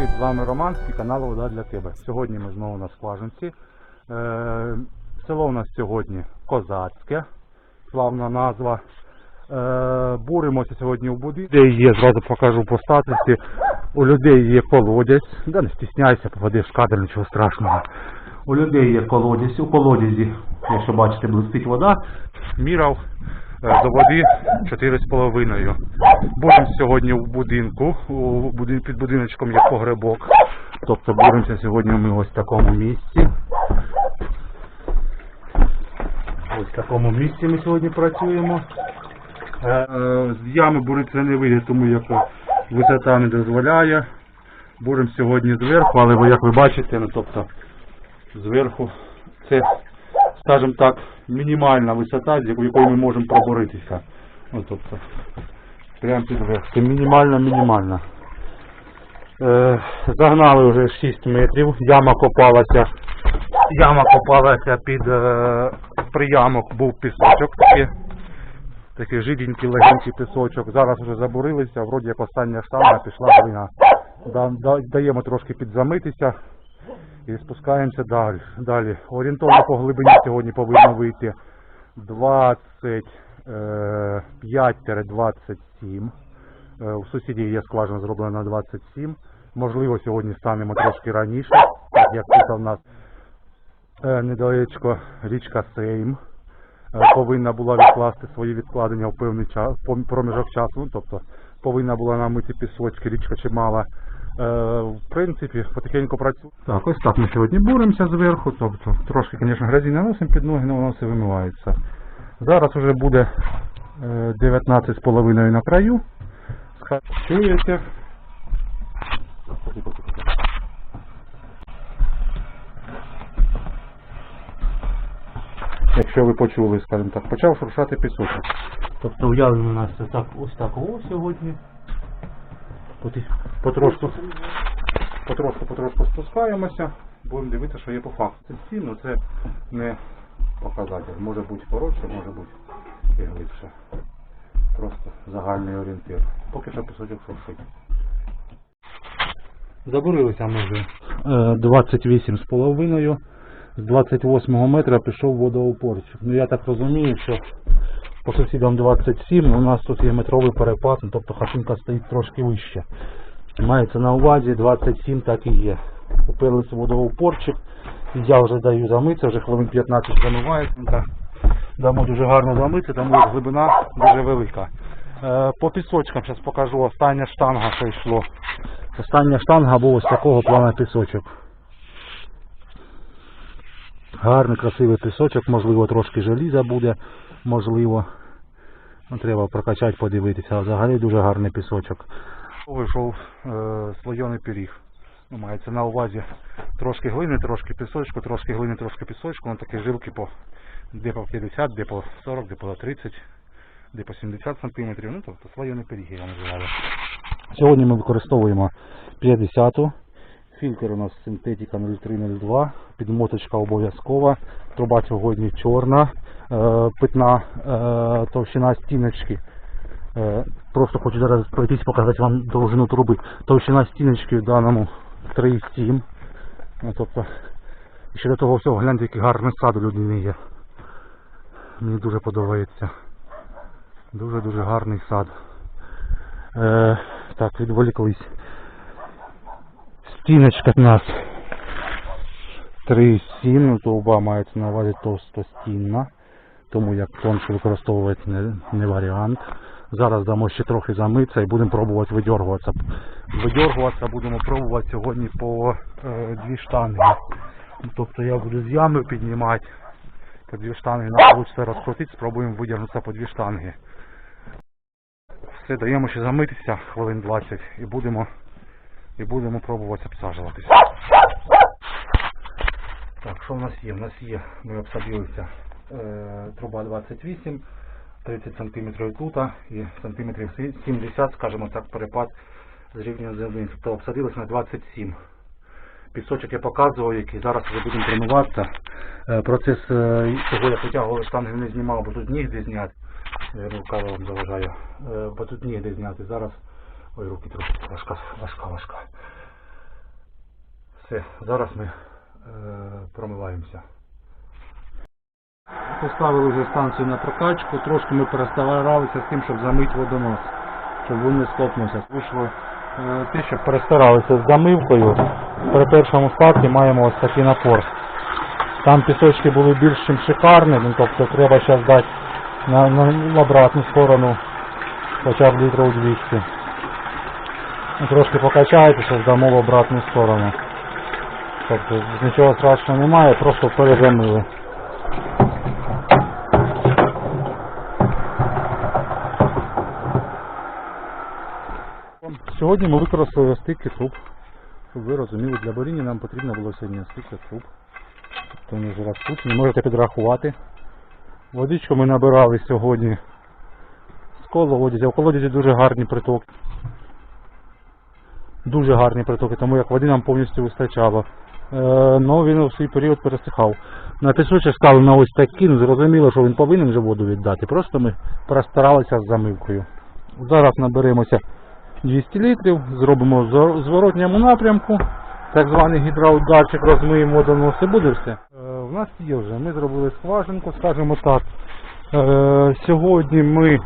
Привіт, з вами Роман і канал Вода для тебе. Сьогодні ми знову на скважинці. Е, село у нас сьогодні Козацьке, славна назва. Е, буримося сьогодні у буді. Людей є, зразу покажу по статусі. У людей є колодязь. Да не стісняйся, попадеш в кадр, нічого страшного. У людей є колодязь. У колодязі, якщо бачите, блистить вода. Мірав до води 4,5. Будемо сьогодні в будинку. Під будиночком є погребок. Тобто боремося сьогодні ми ось в такому місці. Ось в такому місці ми сьогодні працюємо. Е, е, З ями буритися не вийде, тому як висота не дозволяє. Буримо сьогодні зверху, але як ви бачите, ну, тобто зверху це, скажімо так, мінімальна висота, з якою ми можемо проборитися. Ну, тобто, прямо під верх. Це мінімальна, мінімальна. Е, загнали вже 6 метрів, яма копалася. Яма копалася під е, приямок був пісочок такий, такий жиденький легенький пісочок. Зараз вже забурилися, вроді як остання штанга пішла глина. Да, да, даємо трошки підзамитися і спускаємося далі. далі. Орієнтовно по глибині сьогодні повинно вийти 25-27. Е, У сусідів є скважина зроблена на 27. Можливо, сьогодні станемо трошки раніше, як тут у нас е, недалечко річка Сейм. Е, Повинна була відкласти свої відкладення в певний час, проміжок часу, ну, тобто повинна була намити пісочки, річка чимала. Е, в принципі, потихеньку працює. Так, ось так ми сьогодні боремося зверху, тобто трошки, звісно, грязі наносимо під ноги, але воно все вимивається. Зараз вже буде е, 19,5 на краю. Чуєте? Якщо ви почули, скажімо так, почав шуршати пісочок. Тобто уявлено у нас це так, ось так о сьогодні. Потрошку, потрошку, потрошку спускаємося. Будемо дивитися, що є по факту. Це стін, ну це не показатель. Може бути коротше, може бути і глибше. Просто загальний орієнтир. Поки що пісочок шуршить. Забурилися ми вже. 28 з половиною. З 28 метра пішов водоупорчик. Ну я так розумію, що по сусідам 27, у нас тут є метровий перепад, тобто хатинка стоїть трошки вище. Мається на увазі 27 так і є. Купилися водоупорчик. Я вже даю замитися, вже хвилин 15 замивається. Дамо дуже гарно замитися, тому глибина дуже велика. Е, По пісочкам зараз покажу остання штанга, що йшло. Остання штанга був ось такого плана пісочок. Гарний, красивий пісочок, можливо, трошки желіза буде, можливо. Ну, треба прокачати, подивитися. А взагалі дуже гарний пісочок. Вийшов е, слойоний пиріг. Ну, мається на увазі трошки глини, трошки пісочку, трошки глини, трошки пісочку. Ну, такі жилки по де по 50, де по 40, де по 30, де по 70 сантиметрів. Ну, тобто слойоний пиріг я називаю. Сьогодні ми використовуємо 50-ту. Фільтр у нас синтетика 0302, підмоточка обов'язкова, труба сьогодні чорна, е, питна е, товщина стіночки. Е, просто хочу зараз пройтись показати вам довжину труби. Товщина стіночки в даному 3,7. Ну, тобто, ще до того всього гляньте, який гарний сад у людини є. Мені дуже подобається. Дуже-дуже гарний сад. Так, відволіклись. Стіночка в нас 3,7, ну, труба мається на увазі товстостінна, тому як тонше використовувати не, не варіант. Зараз дамо ще трохи замитися і будемо пробувати видьоргуватися. Видьоргуватися будемо пробувати сьогодні по е, дві штанги. Тобто я буду з ями піднімати по дві штанги, нам вийде розкрутити, спробуємо видягнутися по дві штанги. Все, даємо ще замитися хвилин 20 і будемо і будемо пробувати обсаджуватися. Так, що в нас є? У нас є, ми обсадилися е, труба 28, 30 см тут і сантиметрів 70, скажімо так, перепад з рівня землі. Тобто обсадилися на 27. Пісочок я показував, який зараз вже будемо тренуватися. Е, Процес е, цього я потягував штанги не знімав, бо тут нігде зняти. Я вам заважаю. Е, Бо тут нігде зняти. Зараз Ой, руки трохи важка, важка, важка. Все, зараз ми е, промиваємося. Поставили вже станцію на прокачку, трошки ми перестаралися з тим, щоб замити водонос, щоб він не схлопнувся. Вийшло е, те, що перестаралися з замивкою. При першому старті маємо ось такий напор. Там пісочки були більш чим шикарні, ну, тобто треба зараз дати на, на, на обратну сторону хоча б літрів 200. Ну, Трошки покачаєте, щоб дамо в обратну сторону. Тобто нічого страшного немає, просто перезамили. Сьогодні ми використали стільки труб. Щоб ви розуміли, для боріння нам потрібно було сьогодні стільки труб. Тобто вони вже розпутані, можете підрахувати. Водичку ми набирали сьогодні з колодязя. У колодязі дуже гарні притоки. Дуже гарні притоки, тому як води нам повністю вистачало. Е, ну він у свій період пересихав. На пісочок стали на ось такі, ну зрозуміло, що він повинен вже воду віддати. Просто ми перестаралися з замивкою. Зараз наберемося 200 літрів, зробимо зворотньому напрямку, так званий гідроударчик, розмиємо водонос і буде все. Е, у нас є вже, ми зробили скважинку, скажімо так. Е, сьогодні ми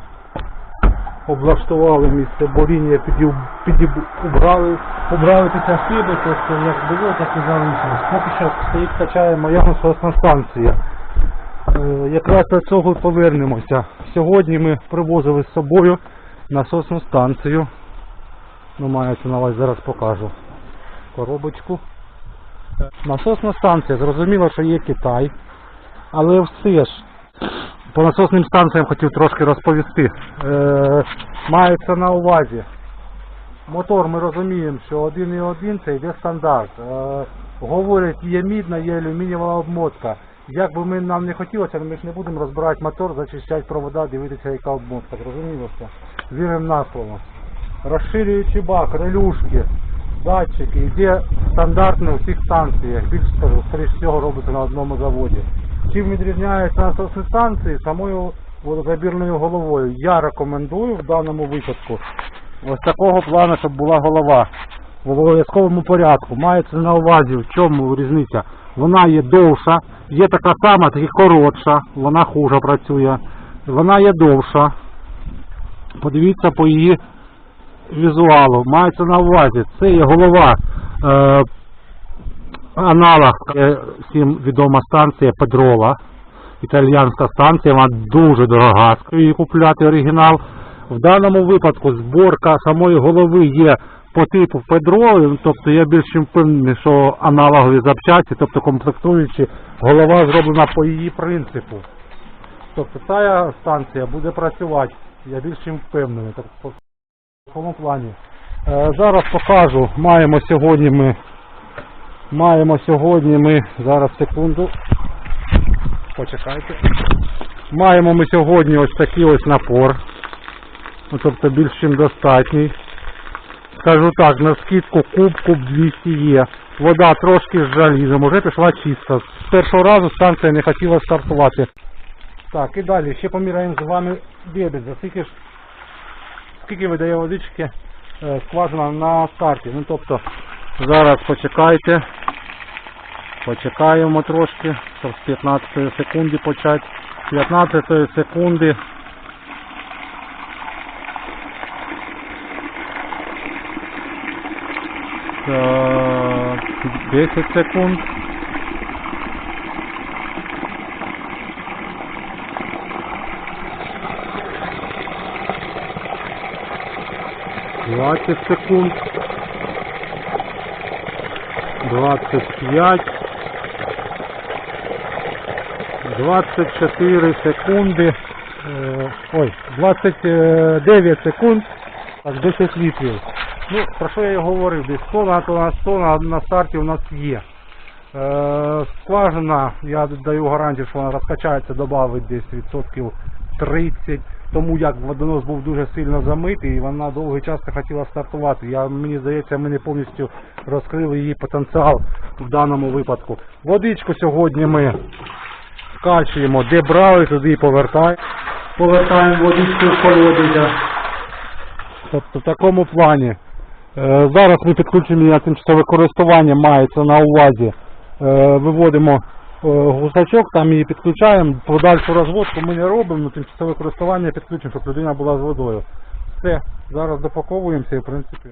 облаштували місце боріння, підіб, підіб, убрали, убрали після хиби, тобто як було, так і залишилось. Поки що стоїть качає моя насосна станція. Е, якраз до цього повернемося. Сьогодні ми привозили з собою насосну станцію. Ну, мається на увазі, зараз покажу коробочку. Насосна станція, зрозуміло, що є Китай, але все ж по насосним станціям хотів трошки розповісти. Е, мається на увазі. Мотор ми розуміємо, що 1.1 це йде стандарт. Е, говорять, є мідна, є алюмінієва обмотка. Як би ми нам не хотілося, ми ж не будемо розбирати мотор, зачищати провода, дивитися, яка обмотка. Зрозуміло все. Віримо на слово. Розширюючи бак, релюшки, датчики, йде стандартно у всіх станціях. Більше скажу, скоріш всього робиться на одному заводі. Чим відрізняється насосні станції самою водозабірною головою. Я рекомендую в даному випадку ось такого плану, щоб була голова в обов'язковому порядку. Мається на увазі, в чому різниця. Вона є довша, є така сама, тільки коротша, вона хуже працює. Вона є довша. Подивіться по її візуалу. Мається на увазі. Це є голова. Е, аналог е, всім відома станція Педрола. Італіянська станція, вона дуже дорога. Її купляти оригінал. В даному випадку зборка самої голови є по типу Педроли, тобто я більш чим впевнений, що аналогові запчасті, тобто комплектуючі, голова зроблена по її принципу. Тобто ця станція буде працювати, я більш чим впевнений. Так, по такому плані. Е, зараз покажу, маємо сьогодні ми Маємо сьогодні ми, зараз секунду, почекайте. Маємо ми сьогодні ось такий ось напор. Ну, тобто більш чим достатній. Скажу так, на скидку куб, куб 200 є. Вода трошки з жалізом, уже пішла чиста. З першого разу станція не хотіла стартувати. Так, і далі ще поміряємо з вами дебіт. За скільки ж скільки видає водички е, скважина на старті. Ну тобто зараз почекайте. Почекаємо трошки, щоб з 15 секунди почати. З 15 секунди. Так, 10 секунд. Двадцать секунд. Двадцать пять. 24 секунди. Е, Ой, 29 секунд. Так, 10 літрів. Ну, про що я і говорив, десь 100 на, то на 100 на, на старті у нас є. Е, скважина, я даю гарантію, що вона розкачається, додавить десь відсотків 30, тому як водонос був дуже сильно замитий і вона довгий час не хотіла стартувати. Я, мені здається, ми не повністю розкрили її потенціал в даному випадку. Водичку сьогодні ми скачуємо, де брали, туди і повертаємо. Повертаємо водичку в колодязя. Тобто в такому плані. Е, Зараз ми підключені на тимчасове користування, мається на увазі. Е, Виводимо е, гусачок, там її підключаємо. Подальшу розводку ми не робимо, але тимчасове користування підключимо, щоб людина була з водою. Все, зараз допаковуємося і в принципі.